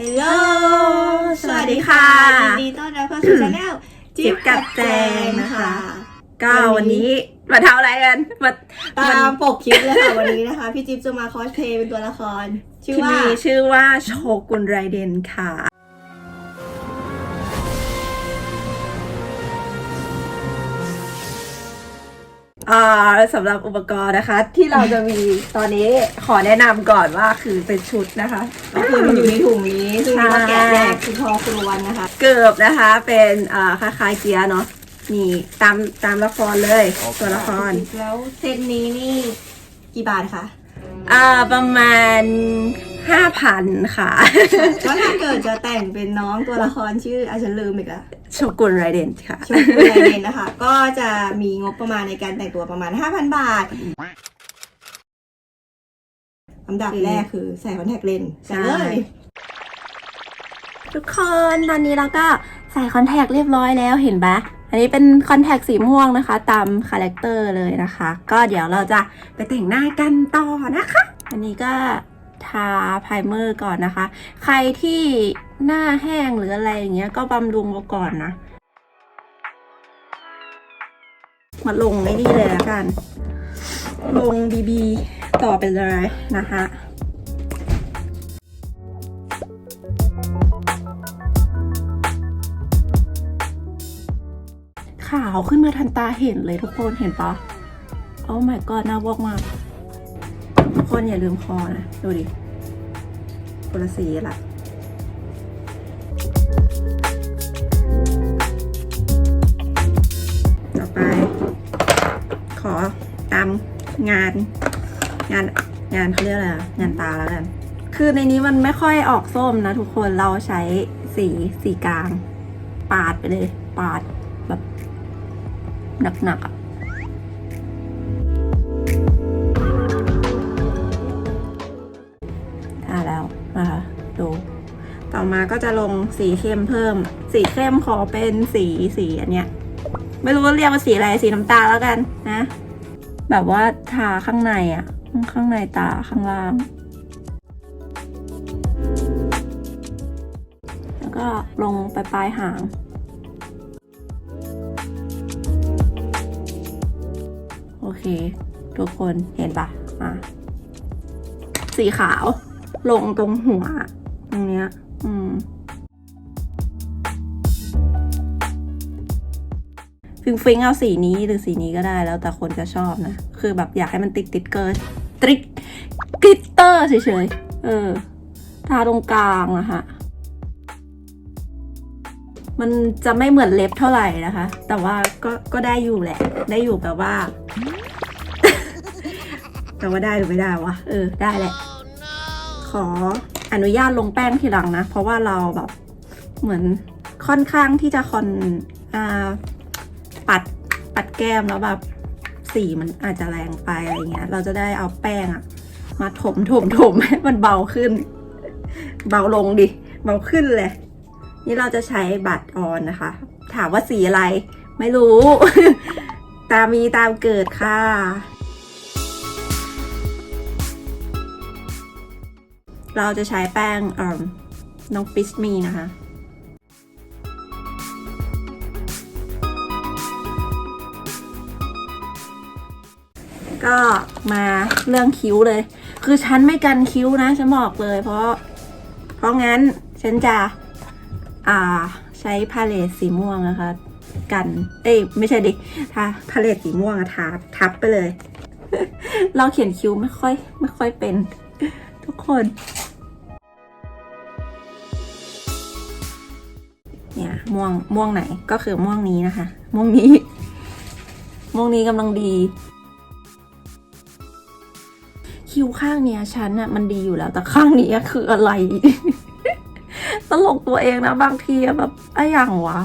ฮลโหล สวัสดีค่ะ ยินดีต้อนรับเข้าสู่ช anel จิ๊บกับแจงนะคะ ก็วัวันนนี้นี้มาทำอะไรกันมาตามปกคลิปเลยค่ะวันนี้นะคะ พี่จิ๊บจะมาคอสเพลย์เป็นตัวละคร ชื่อที่ว่า มีชื่อว่าโชกุนไรเดนค่ะ อ่าสำหรับอุปกรณ์นะคะ ที่เราจะมีตอนนี้ขอแนะนำก่อนว่าคือเป็นชุดนะคะ ก็คือมันอยู่ในถุงนี้ซึ่งมีว่าใช่แกะแยกคือพอครวนนะคะ เกือบนะคะเป็นอ่าคล้ายๆเกียร์เนาะนี่ตามตามละครเลยตัวละคร แล้วเซตนี้นี่กี่บาทคะ อ่าประมาณห้าพันค่ะก็ถ้าเกิดจะแต่งเป็นน้องตัวละครชื่ออาฉันลืมอีกอะ โชกุนไรเดนค่ะ ชุดคุณไรเดนนะคะ ก็จะมีงบประมาณในการแต่งตัวประมาณ 5,000 บาทอันดับแรกคือใส่คอนแทคเลนส์ใส่เลยทุกคนตอนนี้เราก็ใส่คอนแทคเรียบร้อยแล้วเห็นปะอันนี้เป็นคอนแทคสีม่วงนะคะ ตามคาแรคเตอร์เลยนะคะ ก็เดี๋ยวเราจะไปแต่งหน้ากันต่อนะคะ อันนี้ก็ ทาไพรเมอร์ก่อนนะคะ ใครที่หน้าแห้งหรืออะไรอย่างเงี้ยก็บำรุงมาก่อนนะ มาลงไอ้นี่เลยละกัน ลงบีบีต่อไปเลยนะคะขาวขึ้นมาทันตาเห็นเลยทุกคนเห็นปะโอ้ my god น่าวอกมาก คนอย่าลืมคอนะ ดูดิคนละสีละต่อไป ขอตามงาน งานงานเขาเรียกอะไรงานตาแล้วกัน คือในนี้มันไม่ค่อยออกส้มนะทุกคนเราใช้สีสีกลาง ปาดไปเลย ปาดแบบหนักๆอะ มาก็จะลงสีเข้มเพิ่ม สีเข้มขอเป็นสีสีอันเนี้ย ไม่รู้ว่าเรียกว่าสีอะไรสีน้ำตาลแล้วกันนะ แบบว่าทาข้างในอะข้างในตาข้างล่าง แล้วก็ลงไปปลายหางโอเค ทุกคนเห็นปะอะสีขาวลงตรงหัว ตรงเนี้ย อืมฟิงฟิงเอาสีนี้หรือสีนี้ก็ได้แล้วแต่คนจะชอบนะ คือแบบอยากให้มันติดติดเกินตริกกลิตเตอร์เฉยๆ เออ ทาตรงกลางอะฮะ มันจะไม่เหมือนเล็บเท่าไหร่นะคะ แต่ว่าก็ก็ได้อยู่แหละ ได้อยู่แบบว่า แต่ว่าได้หรือไม่ได้วะ เออ ได้แหละ ขอ อนุญาตลงแป้งทีหลังนะ เพราะว่าเราแบบเหมือนค่อนข้างที่จะคอนอ่าปัดปัดแก้มแล้วแบบสีมันอาจจะแรงไปอะไรเงี้ย เราจะได้เอาแป้งอะมาถมถมถมให้มันเบาขึ้น เบาลงดิ เบาขึ้นเลย นี่เราจะใช้บัตรออนนะคะ ถามว่าสีอะไร ไม่รู้ ตามมีตามเกิดค่ะ เราจะใช้แป้งน้องฟิสมีนะคะ ก็มาเรื่องคิ้วเลย คือฉันไม่กันคิ้วนะ ฉันบอกเลย เพราะ เพราะงั้นฉันจะอ่าใช้พาเลตสีม่วงนะคะ กัน เอ้ยไม่ใช่ดิทาพาเลตสีม่วงอะทาทับไปเลย เราเขียนคิ้วไม่ค่อย ไม่ค่อยเป็น ทุกคน เนี่ยม่วงม่วงไหนก็คือม่วงนี้นะคะ ม่วงนี้ ม่วงนี้กำลังดี คิ้วข้างเนี้ยฉันอะมันดีอยู่แล้ว แต่ข้างนี้คืออะไร ตลกตัวเองนะบางทีแบบไอ้อย่างวะ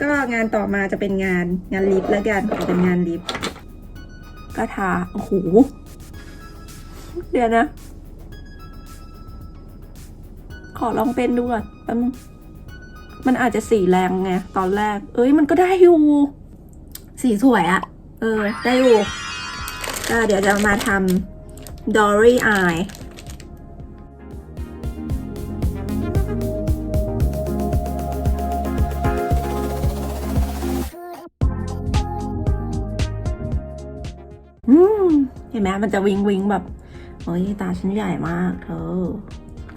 ก็งานต่อมาจะเป็นงานงานลิฟต์แล้วกันเป็นงานลิฟต์ก็ทาโอ้โหเดี๋ยวนะ ขอลองเป็นดูก่อนมันอาจจะสีแรงไงตอนแรก เอ้ยมันก็ได้อยู่ สีสวยอะเออ ได้อยู่เดี๋ยวจะมาทำ Dory Eye เห็นไหมมันจะวิงวิงแบบเฮ้ยตาฉันใหญ่มากเธอ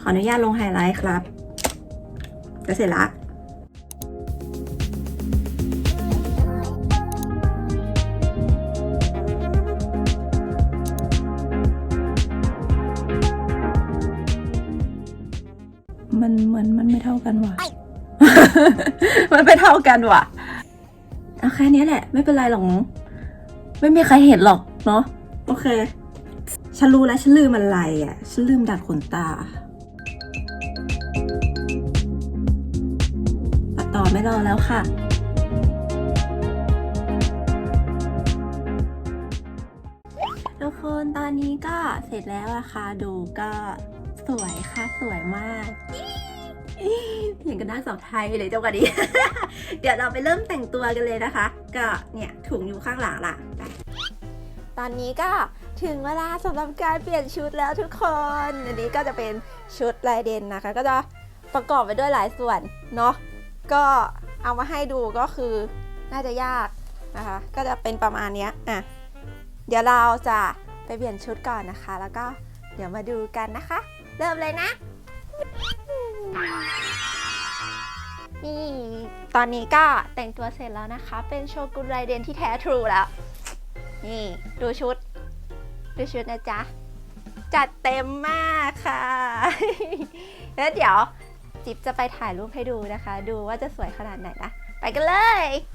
ขออนุญาตลงไฮไลท์ครับ จะเสร็จละมันเหมือนมันไม่เท่ากันว่ะ มันไม่เท่ากันว่ะเอาแค่นี้แหละ ไม่เป็นไรหรอกมั้งไม่มีใครเห็นหรอกเนาะ โอเค ฉันรู้แล้ว ฉันลืมอะไรอะ ฉันลืมดัดขนตา อไม่รอแล้วค่ะทุกคนตอนนี้ก็เสร็จแล้วอะค่ะดูก็สวยค่ะสวยมากเห็นกันหน้าสาวไทยเลยเจ้ากันดีเดี๋ยวเราไปเริ่มแต่งตัวกันเลยนะคะ ก็เนี่ยถุงอยู่ข้างหลังล่ะตอนนี้ก็ถึงเวลาสำหรับการเปลี่ยนชุดแล้วทุกคน อันนี้ก็จะเป็นชุดลายเด่นนะคะ ก็จะประกอบไปด้วยหลายส่วนเนาะ ก็เอามาให้ดูก็คือน่าจะยากนะคะ ก็จะเป็นประมาณนี้อะเดี๋ยวเราจะไปเปลี่ยนชุดก่อนนะคะ แล้วก็เดี๋ยวมาดูกันนะคะ เริ่มเลยนะ นี่ ตอนนี้ก็แต่งตัวเสร็จแล้วนะคะ เป็นโชกุนไรเดนที่แท้ทรูแล้ว นี่ ดูชุด ดูชุดนะจ๊ะ จัดเต็มมากค่ะ แล้วเดี๋ยว จิ๊บจะไปถ่ายรูปให้ดูนะคะ ดูว่าจะสวยขนาดไหนนะ ไปกันเลย